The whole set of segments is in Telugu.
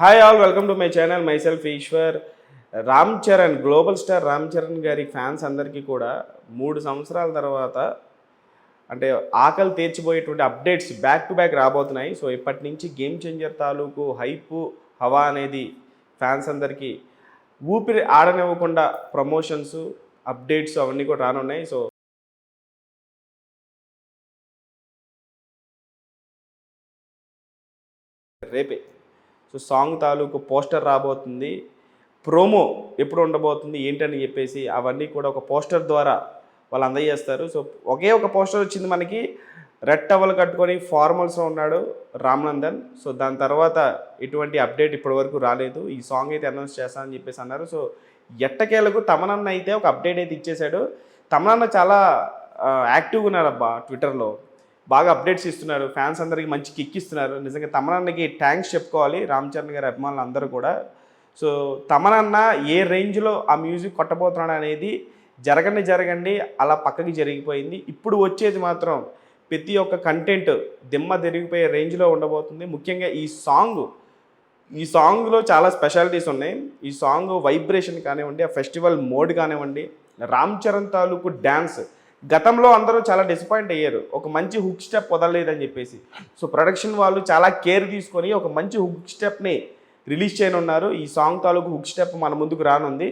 Hi all welcome to my channel myself Eeshwar Ram Charan global star Ram Charan గారి ఫ్యాన్స్ అందరికీ కూడా మూడు సంవత్సరాల తర్వాత అంటే ఆకలి తీర్చిపోయేటువంటి అప్డేట్స్ బ్యాక్ టు బ్యాక్ రాబోతున్నాయి. సో ఇప్పటి నుంచి గేమ్ చేంజర్ తాలూకు హైప్ హవా అనేది ఫ్యాన్స్ అందరికీ ఊపిరి ఆడనివ్వకుండా ప్రమోషన్స్ అప్డేట్స్ అవన్నీ కూడా రానున్నాయి. సో రేపే. సో సాంగ్ తాలూకు పోస్టర్ రాబోతుంది. ప్రోమో ఎప్పుడు ఉండబోతుంది ఏంటని చెప్పేసి అవన్నీ కూడా ఒక పోస్టర్ ద్వారా వాళ్ళు అందజేస్తారు. సో ఒకే ఒక పోస్టర్ వచ్చింది మనకి రెడ్ టవల్ కట్టుకొని ఫార్మల్స్లో ఉన్నాడు రామ్నందన్. సో దాని తర్వాత ఎటువంటి అప్డేట్ ఇప్పటివరకు రాలేదు. ఈ సాంగ్ అయితే అనౌన్స్ చేస్తానని చెప్పేసి అన్నారు. సో ఎట్టకేలకు తమనన్న అయితే ఒక అప్డేట్ అయితే ఇచ్చేశాడు. తమనన్న చాలా యాక్టివ్గా ఉన్నాడు అబ్బా ట్విట్టర్లో. బాగా అప్డేట్స్ ఇస్తున్నారు. ఫ్యాన్స్ అందరికీ మంచి కిక్ ఇస్తున్నారు. నిజంగా తమనన్నకి థ్యాంక్స్ చెప్పుకోవాలి. రామ్ చరణ్ గారి అభిమానులు అందరూ కూడా. సో తమనన్న ఏ రేంజ్లో ఆ మ్యూజిక్ కొట్టబోతున్నాడు అనేది జరగండి జరగండి అలా పక్కకి జరిగిపోయింది. ఇప్పుడు వచ్చేది మాత్రం ప్రతి ఒక్క కంటెంట్ దిమ్మ తిరిగిపోయే రేంజ్లో ఉండబోతుంది. ముఖ్యంగా ఈ సాంగ్ ఈ సాంగ్లో చాలా స్పెషాలిటీస్ ఉన్నాయి. ఈ సాంగ్ వైబ్రేషన్ కానివ్వండి ఆ ఫెస్టివల్ మోడ్ కానివ్వండి రామ్ చరణ్ తాలూకు డ్యాన్స్ గతంలో అందరూ చాలా డిసప్పాయింట్ అయ్యారు. ఒక మంచి హుక్ స్టెప్ వదలలేదని చెప్పేసి. సో ప్రొడక్షన్ వాళ్ళు చాలా కేర్ తీసుకొని ఒక మంచి హుక్ స్టెప్ని రిలీజ్ చేయనున్నారు. ఈ సాంగ్ తాలూకు హుక్ స్టెప్ మన ముందుకు రానుంది.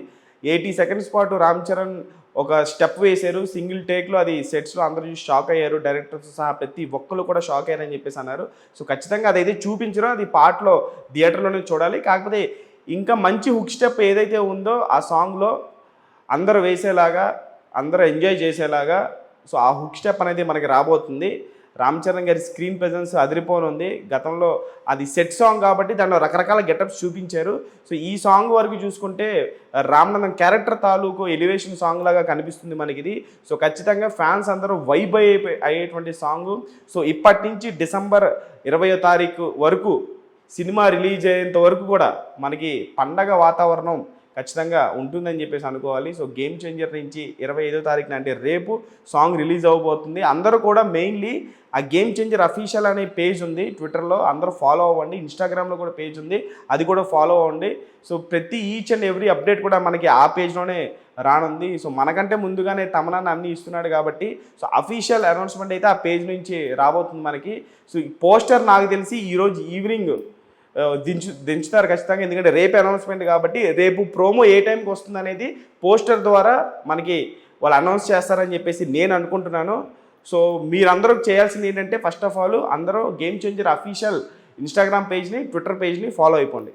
ఎయిటీ సెకండ్స్ పాటు రామ్ చరణ్ ఒక స్టెప్ వేశారు. సింగిల్ టేక్లో అది సెట్స్లో అందరూ చూసి షాక్ అయ్యారు. డైరెక్టర్స్ సహా ప్రతి ఒక్కరు కూడా షాక్ అయ్యారని చెప్పేసి అన్నారు. సో ఖచ్చితంగా అదైతే చూపించరో అది పాటలో థియేటర్లోనే చూడాలి. కాకపోతే ఇంకా మంచి హుక్ స్టెప్ ఏదైతే ఉందో ఆ సాంగ్లో అందరూ వేసేలాగా అందరూ ఎంజాయ్ చేసేలాగా సో ఆ హుక్ స్టెప్ అనేది మనకి రాబోతుంది. రామ్ చరణ్ గారి స్క్రీన్ ప్రెజెన్స్ అదిరిపోనుంది. గతంలో అది సెట్ సాంగ్ కాబట్టి దాంట్లో రకరకాల గెటప్స్ చూపించారు. సో ఈ సాంగ్ వరకు చూసుకుంటే రామనందం క్యారెక్టర్ తాలూకు ఎలివేషన్ సాంగ్ లాగా కనిపిస్తుంది మనకి ఇది సో ఖచ్చితంగా ఫ్యాన్స్ అందరూ వైబ్ అయ్యే అయ్యేటువంటి సాంగ్. సో ఇప్పటి నుంచి డిసెంబర్ ఇరవయో తారీఖు వరకు సినిమా రిలీజ్ అయ్యేంత వరకు కూడా మనకి పండగ వాతావరణం ఖచ్చితంగా ఉంటుందని చెప్పేసి అనుకోవాలి. సో గేమ్ చేంజర్ నుంచి ఇరవై ఐదో తారీఖున అంటే రేపు సాంగ్ రిలీజ్ అవ్వబోతుంది అందరూ కూడా మెయిన్లీ ఆ గేమ్ చేంజర్ అఫీషియల్ అనే పేజ్ ఉంది ట్విట్టర్లో అందరూ ఫాలో అవ్వండి. ఇన్స్టాగ్రామ్లో కూడా పేజ్ ఉంది. అది కూడా ఫాలో అవ్వండి. సో ప్రతి ఈచ్ అండ్ ఎవ్రీ అప్డేట్ కూడా మనకి ఆ పేజ్లోనే రానుంది. సో మనకంటే ముందుగానే తమనాన్ని అన్ని ఇస్తున్నాడు కాబట్టి సో అఫీషియల్ అనౌన్స్మెంట్ అయితే ఆ పేజ్ నుంచి రాబోతుంది మనకి. సో ఈ పోస్టర్ నాకు తెలిసి ఈరోజు ఈవినింగ్ దించు దించుతారు ఖచ్చితంగా. ఎందుకంటే రేపు అనౌన్స్మెంట్ కాబట్టి రేపు ప్రోమో ఏ టైంకి వస్తుంది అనేది పోస్టర్ ద్వారా మనకి వాళ్ళు అనౌన్స్ చేస్తారని చెప్పేసి నేను అనుకుంటున్నాను. సో మీరందరూ చేయాల్సింది ఏంటంటే ఫస్ట్ ఆఫ్ ఆల్ అందరూ గేమ్ చేంజర్ అఫీషియల్ ఇన్స్టాగ్రామ్ పేజ్ని ట్విట్టర్ పేజ్ని ఫాలో అయిపోండి.